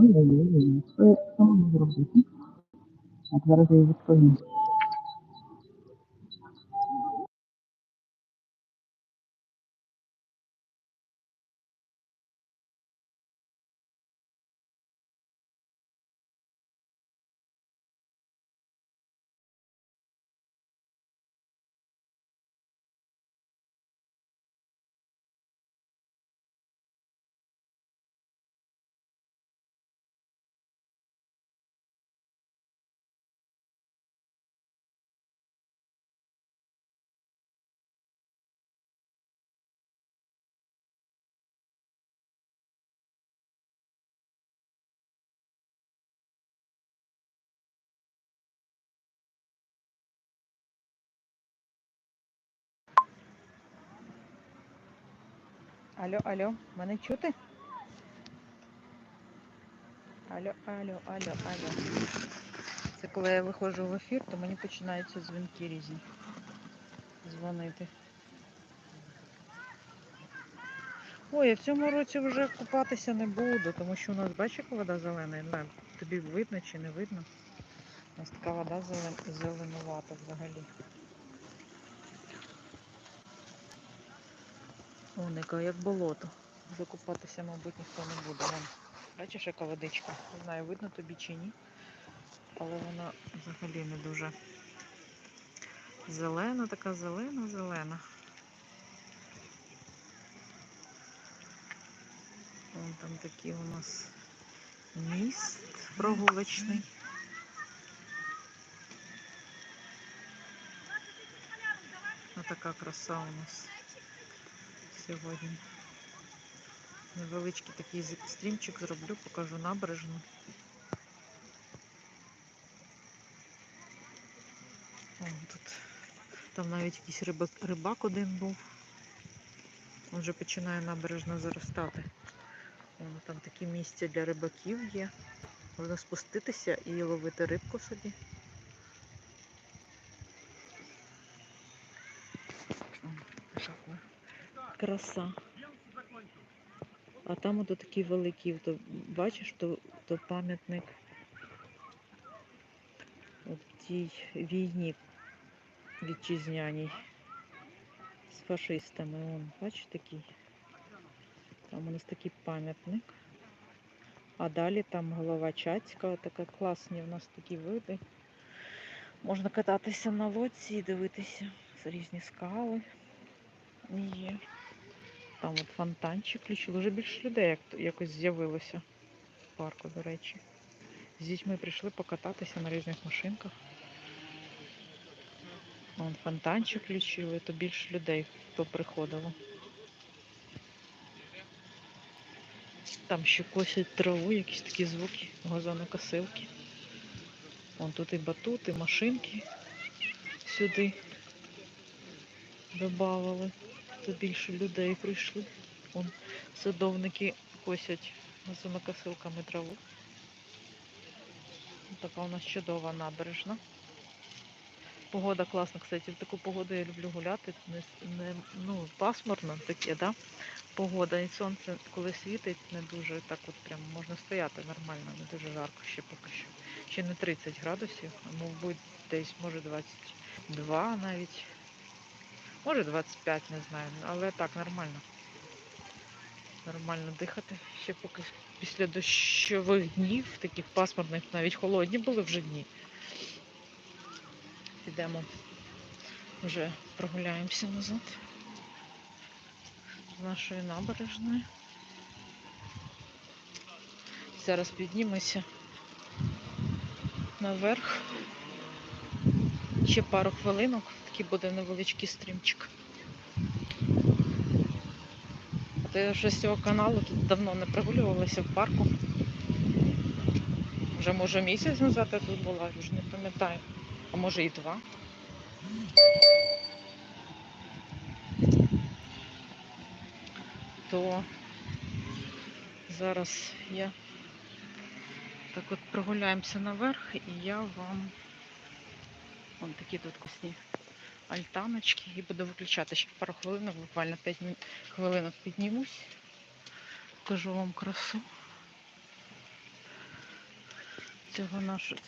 Ой-ой-ой, що я що можу зробити? Так, зараз я відповім. Алло, алло, мене чути? Алло, алло, алло, алло. Це коли я виходжу в ефір, то мені починаються дзвінки різні. Дзвонити. Ой, я в цьому році вже купатися не буду, тому що у нас бачиш, вода зелена. Я тобі видно чи не видно. У нас така вода зелен... зеленувата взагалі. Вон яка як болото. Закупатися, мабуть, ніхто не буде. Вон. Бачиш, яка водичка? Не знаю, видно тобі чи ні. Але вона взагалі не дуже зелена, така зелена-зелена. Вон там такий у нас міст прогулочний. Отака краса у нас сьогодні. Невеличкий такий стрімчик зроблю, покажу набережну. О, тут там навіть якийсь рибак, рибак один був. Он вже починає набережно заростати. Воно там такі місця для рибаків є. Можна спуститися і ловити рибку собі. О, Краса. А там ото такий великий, то бачиш, то, то пам'ятник от тій війні вітчизняній з фашистами. Вон, бачиш такий? Там у нас такий пам'ятник. А далі там голова Чацька, така класні у нас такі види. Можна кататися на лодці і дивитися. Це різні скали є. Там от фонтанчик включили. Вже більше людей як, якось з'явилося в парку, до речі. З дітьми прийшли покататися на різних машинках. Вон фонтанчик включили, то більше людей поприходило. Там ще косять траву, якісь такі звуки, газонокосилки. Вон тут і батути, машинки сюди додавали, то більше людей прийшли. Вон садовники косять газонокосилками траву. Така у нас чудова набережна. Погода класна, кстати, в таку погоду я люблю гуляти. Не, не, ну, пасмурно таке, да? Погода і сонце, коли світить, не дуже так от прям можна стояти нормально, не дуже жарко ще поки що. Ще не 30 градусів, а мабуть десь може 22 навіть. Може 25, не знаю, але так нормально. Нормально дихати. Ще поки після дощових днів, таких пасмурних, навіть холодні були вже дні. Підемо вже прогуляємося назад з нашої набережної. Зараз піднімемося наверх. Ще пару хвилинок, такий буде невеличкий стрімчик. Я вже з цього каналу тут давно не прогулювалася в парку. Вже може місяць назад я тут була, вже не пам'ятаю. А може і два. То зараз я так от прогуляємося наверх і я вам вон такі тут косні альтаночки і буду виключати ще пару хвилинок, буквально 5 хвилинок піднімусь. Покажу вам красу. Цього нашого.